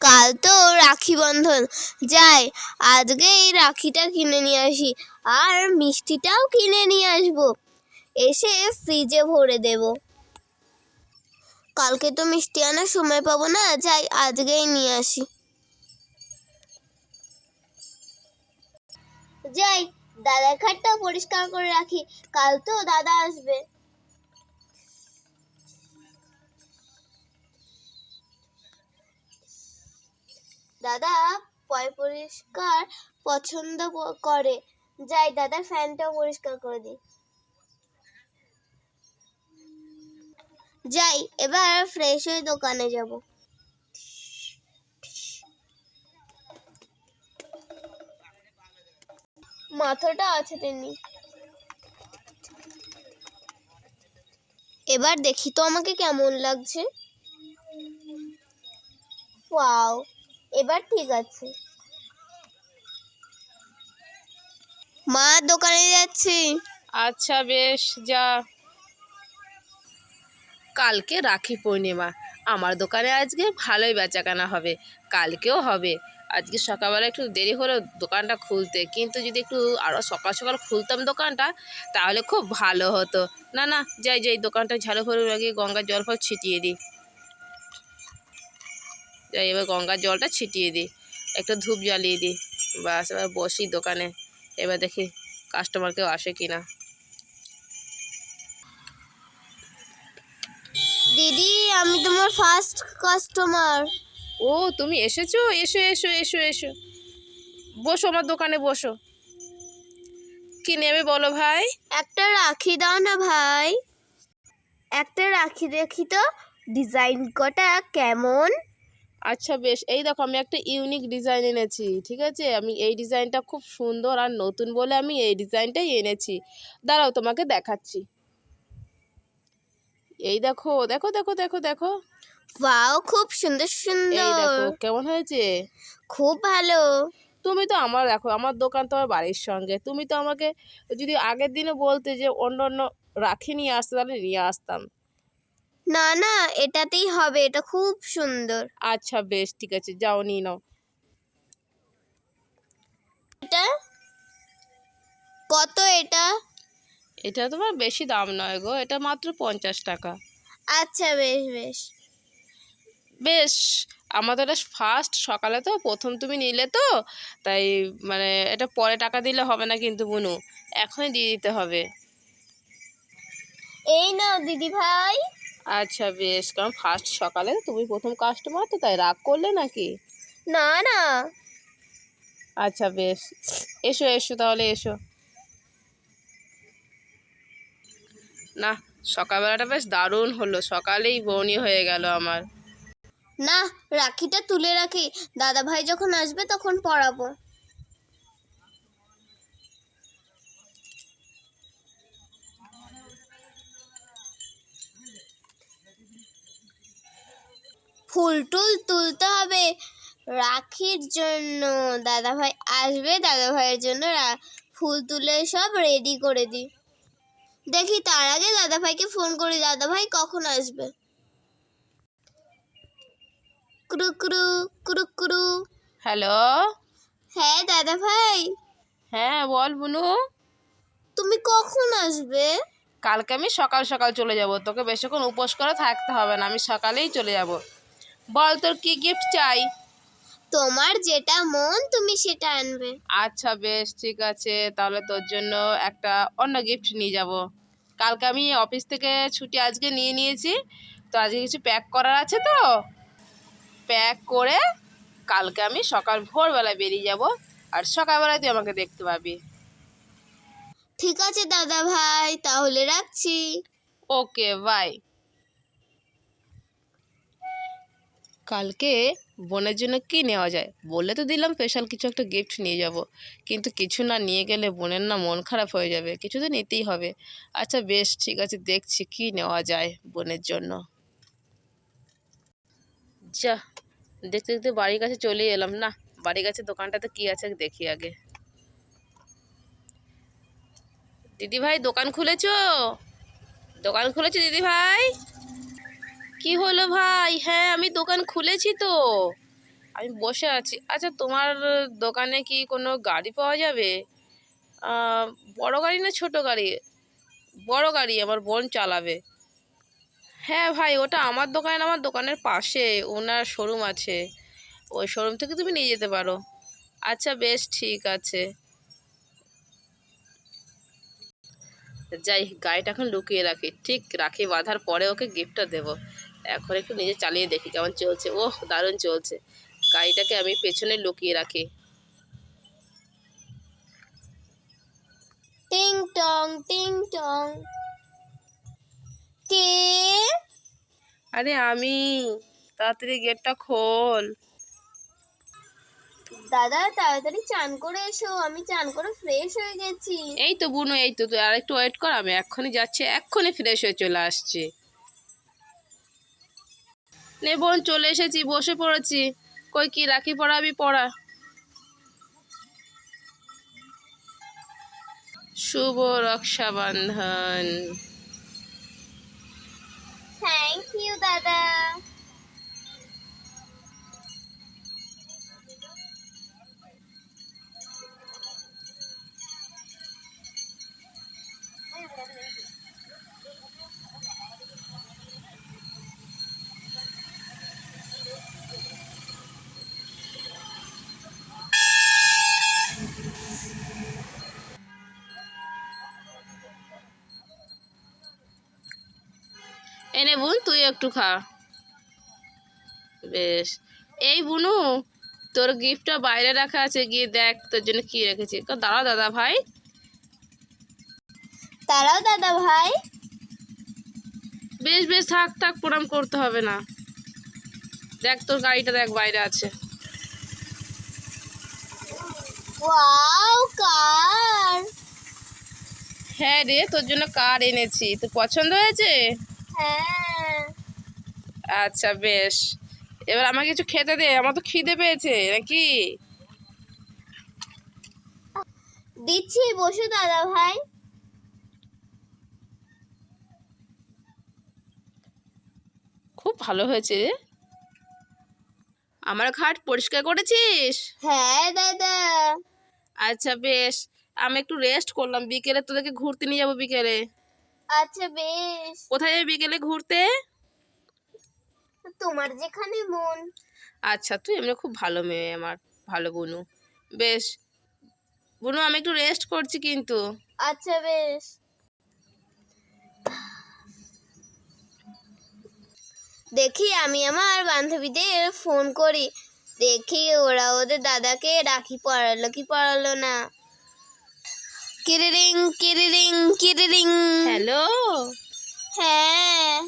কাল তো রাখি বন্ধন। যাই, আজকে এই রাখিটা কিনে নিয়ে আসি। আর মিষ্টিটাও কিনে নিয়ে আসব। এসে ফ্রিজে ভরে দেব। কালকে তো মিষ্টি আনার সময় পাবো না, যাই আজকেই নিয়ে আসি। যাই, দাদার খাটটাও পরিষ্কার করে রাখি। কাল তো দাদা আসবে। দাদা পয় পরিষ্কার পছন্দ করে। যাই দাদা ফ্যানটাও পরিষ্কার করে দিই। যাই, এবার ফ্রেশ হয়ে দোকানে যাব। মাথাটা আছে তেমনি। এবার দেখি তো আমাকে কেমন লাগছে। ওয়াও। এবার ঠিক আছে। মা দোকানে যাচ্ছি। আচ্ছা বেশ যা। কালকে রাখি পূর্ণিমা। আমার দোকানে আজকে ভালোই বেচাকেনা হবে। কালকেও হবে। আজকে সকালবেলা একটু দেরি হলো দোকানটা খুলতে। কিন্তু যদি একটু আরও সকাল সকাল খুলতাম দোকানটা তাহলে খুব ভালো হতো। না না যাই যাই দোকানটা ঝাড়ু ফাড়ু আগে গঙ্গার জল ফল ছিটিয়ে দিই। এবার গঙ্গার জলটা ছিটিয়ে দিই। একটা ধূপ জ্বালিয়ে দিই। বাস এবার বসি দোকানে। এবার দেখি কাস্টমার কেউ আসে কি না দিদি আমি তোমার ফার্স্ট কাস্টমার ও তুমি এসেছ? এসো এসো এসো এসো। বসো আমার দোকানে বসো। কি নেবে বলো ভাই? একটা রাখি দাও না ভাই। একটা রাখি দেখি তো। ডিজাইন কটা কেমন? আচ্ছা বেশ। এই দেখো আমি একটা ইউনিক ডিজাইন এনেছি ঠিক আছে? আমি এই ডিজাইনটা খুব সুন্দর আর নতুন বলে আমি এই ডিজাইনটাই এনেছি। দাঁড়াও তোমাকে দেখাচ্ছি। এই দেখো দেখো দেখো দেখো দেখো। ওয়াও খুব সুন্দর সুন্দর এই সুন্দর। দেখো কেমন হয়েছে? খুব ভালো। তুমি তো আমার দেখো আমার দোকান তো আমার বাড়ির সঙ্গে। তুমি তো আমাকে যদি আগের দিনে বলতে যে অন্য অন্য রাখি নিয়ে আসতে তাহলে নিয়ে আসতাম। না না এটাতেই হবে এটা খুব সুন্দর। আচ্ছা বেশ ঠিক আছে যাও নিয়ে নাও। এটা? কত এটা? এটা তোমার বেশি দাম নয় গো এটা মাত্র পঞ্চাশ টাকা। আচ্ছা বেশ বেশ। বেশ আমাদের ফার্স্ট সকালে তো প্রথম তুমি নিলে তো তাই মানে এটা পরে টাকা দিলে হবে না কিন্তু বুনু এখনই দিয়ে দিতে হবে। এই নাও দিদি ভাই। আচ্ছা বেশ। কারণ ফার্স্ট সকালে তুমি প্রথম কাস্টমার তো তাই রাগ করলে নাকি? না না। আচ্ছা বেশ। এসো এসো তাহলে এসো। না সকালবেলাটা বেশ দারুণ হলো। সকালেই বনি হয়ে গেল আমার। না রাখিটা তুলে রাখি। দাদা ভাই যখন আসবে তখন পড়াবো ফুল টুল তুলতে হবে। রাখির জন্য। দাদা ভাই আসবে দাদা ভাইয়ের জন্য ফুল তুলে সব রেডি করে দিই দেখি তার আগে দাদা ভাইকে ফোন করি। দাদা ভাই কখন আসবে? কুরু কুরু কুরু কুরু। হ্যালো হ্যাঁ দাদা ভাই হ্যাঁ বল বুনু। তুমি কখন আসবে? কালকে আমি সকাল সকাল চলে যাব। তোকে বেশিক্ষণ উপোস করে থাকতে হবে না। আমি সকালেই চলে যাব। বল তোর কি গিফট চাই? তোমার যেটা মন তুমি সেটা আনবে। আচ্ছা বেশ ঠিক আছে। তাহলে তোর জন্য একটা অন্য গিফট নিয়ে যাব। কালকে আমি অফিস থেকে ছুটি আজকে নিয়ে নিয়েছি। তো আজকে কিছু প্যাক করার আছে তো? প্যাক করে কালকে আমি সকাল ভোরবেলা বেরিয়ে যাব। আর সকালবেলায় তুই আমাকে দেখতে পাবি। ঠিক আছে দাদা ভাই তাহলে রাখছি। ওকে বাই কালকে বোনের জন্য কি নেওয়া যায়? বলে তো দিলাম স্পেশাল কিছু একটা গিফট নিয়ে যাব। কিন্তু কিছু না নিয়ে গেলে বোনের না মন খারাপ হয়ে যাবে। কিছু তো নিতেই হবে। আচ্ছা বেশ, ঠিক আছে, দেখছি কি নেওয়া যায় বোনের জন্য। যা, দেখতে দেখতে বাড়ির কাছে চলে এলাম না? বাড়ির কাছে দোকানটাতে কি আছে দেখি আগে। দিদি ভাই দোকান খুলেছ? দোকান খুলেছো দিদি ভাই কি হলো ভাই? হ্যাঁ আমি দোকান খুলেছি তো। আমি বসে আছি। আচ্ছা তোমার দোকানে কি কোনো গাড়ি পাওয়া যাবে? বড় গাড়ি না ছোট গাড়ি? বড় গাড়ি, আমার বোন চালাবে। হ্যাঁ ভাই, ওটা আমার দোকান, আমার দোকানের পাশে। ওনার শোরুম আছে। ওই শোরুম থেকে তুমি নিয়ে যেতে পারো। আচ্ছা বেশ, ঠিক আছে। যাই, গাড়িটা এখন লুকিয়ে রাখি। ঠিক, রাখি, বাঁধার পরে ওকে গিফটটা দেবো। এখন একটু নিজে চালিয়ে দেখি কেমন চলছে। ওহ দারুণ চলছে। গাড়িটাকে আমি পেছনে লুকিয়ে রাখি। টিং টং টিং টং। কে? আরে আমি। তাড়াতাড়ি গেটটা খোল। দাদা তাড়াতাড়ি চান করে এসো। আমি চান করে ফ্রেশ হয়ে গেছি। এই তো বুনু এই তো তুই আর একটু ওয়েট কর। আমি এক্ষুনি যাচ্ছি এক্ষুনি ফ্রেশ হয়ে চলে আসছি। নে বোন, চলে এসেছি, বসে পড়েছি। কই কি, রাখি পড়াবি পড়া। শুভ রক্ষাবন্ধন। থ্যাংক ইউ দাদা। এনে বোন তুই একটু খা। বেশ। এই বুনু তোর গিফটটা বাইরে রাখা আছে গিয়ে দেখ তোর জন্য কি রেখেছি। তো দাঁড়া দাদা ভাই। তারাও দাদা ভাই। বেশ বেশ থাক থাক প্রণাম করতে হবে না। দেখ তোর গাড়িটা দেখ বাইরে আছে। Wow car. হ্যাঁ রে তোর জন্য কার এনেছি। তোর পছন্দ হয়েছে? হ্যাঁ আচ্ছা বেশ। এবার আমাকে কিছু খেতে দে আমার তো খিদে পেয়েছে নাকি? দিচ্ছি বসো দাদা ভাই। খুব ভালো হয়েছে রে। আমার ঘাট পরিষ্কার করেছিস? হ্যাঁ দাদা। আচ্ছা বেশ। আমি একটু রেস্ট করলাম বিকেলে তোদেরকে ঘুরতে নিয়ে যাব বিকেলে। আচ্ছা বেশ। কোথায় যাবি বিকেলে ঘুরতে? তোমার যেখানে মন। আচ্ছা তুই এমনি খুব ভালো মেয়ে আমার ভালো বুনু বেশ। বুনু আমি একটু রেস্ট করছি কিন্তু। আচ্ছা বেশ। দেখি আমি আমার বান্ধবীদের ফোন করি। দেখি ওরা ওদের দাদাকে রাখি পড়ালো কি পড়ালো না। কিরিরিং কিরিরিং কিরিরিং হ্যালো হ্যাঁ।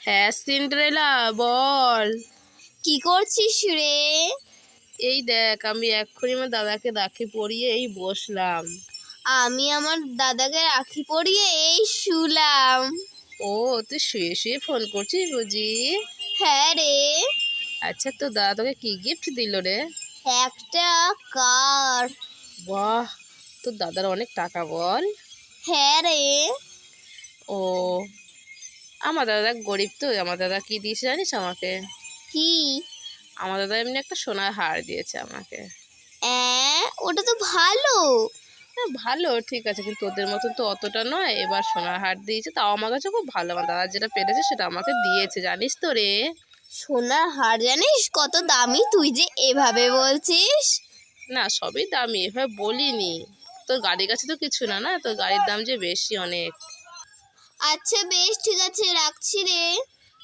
হ্যাঁ সিন্ড্রেলা বল। কি করছিস রে? এই দেখ আমি এক্ষুনি আমার দাদাকে রাখি পরিয়ে এই বসলাম। আমি আমার দাদাকে রাখি পরিয়ে এই শুলাম। ও তুই শুয়ে শুয়ে ফোন করছিস বুঝি? হ্যাঁ রে। আচ্ছা তো দাদা তোকে কি গিফট দিল রে? একটা কার। বাহ তোর দাদার অনেক টাকা বল। হ্যাঁ রে। ও আমার দাদা গরিব তো আমার দাদা কি দিয়েছে জানিস আমাকে? কি? আমার দাদা এমনি একটা সোনার হার দিয়েছে আমাকে। ওটা তো ভালো। হ্যাঁ ভালো ঠিক আছে কিন্তু তোদের মতন তো অতটা নয়। এবার সোনার হার দিয়েছে তাও আমার কাছে খুব ভালো। আমার দাদা যেটা পেরেছে সেটা আমাকে দিয়েছে জানিস তো রে। সোনার হার জানিস? কত দামি তুই যে এভাবে বলছিস। না সবই দামি এভাবে বলিনি। তোর গাড়ির কাছে তো কিছু না না? তোর গাড়ির দাম যে বেশি অনেক। আচ্ছা বেশ ঠিক আছে রাখছি রে।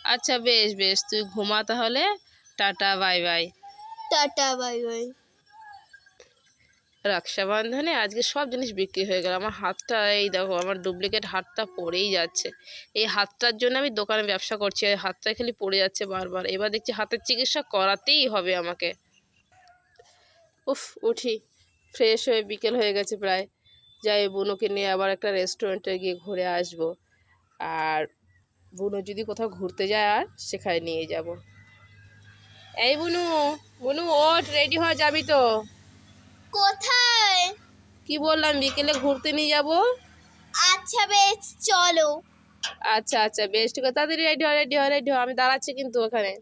আচ্ছা বেশ বেশ তুই ঘুমা তাহলে। Tata bye bye. Tata bye bye. রক্ষাবন্ধনে আজকে সব জিনিস বিক্রি হয়ে গেল। আমার হাতটা এই দেখো আমার ডুপ্লিকেট হাতটা পড়েই যাচ্ছে। এই হাতটার জন্য আমি দোকানে ব্যবসা করছি এই হাতটা খালি পড়ে যাচ্ছে বারবার। এবার দেখছি হাতের চিকিৎসা করাতেই হবে আমাকে। উফ উঠি। ফ্রেশ হয়ে বিকেল হয়ে গেছে প্রায়। যাই বুনুকে নিয়ে আবার একটা রেস্টুরেন্টে গিয়ে ঘুরে আসব। আর বুনু যদি কোথাও ঘুরতে যায় আর সেখানে নিয়ে যাব। এই বুনু বুনু ওট রেডি হয়ে যাবি তো? কোথায়? কি বললাম বিকেলে ঘুরতে নিয়ে যাব? আচ্ছা বেশ চলো। আচ্ছা আচ্ছা বেশ ঠিক আছে। তাড়াতাড়ি রেডি হয় রেডি হয় রেডি হয় আমি দাঁড়াচ্ছি কিন্তু ওখানে।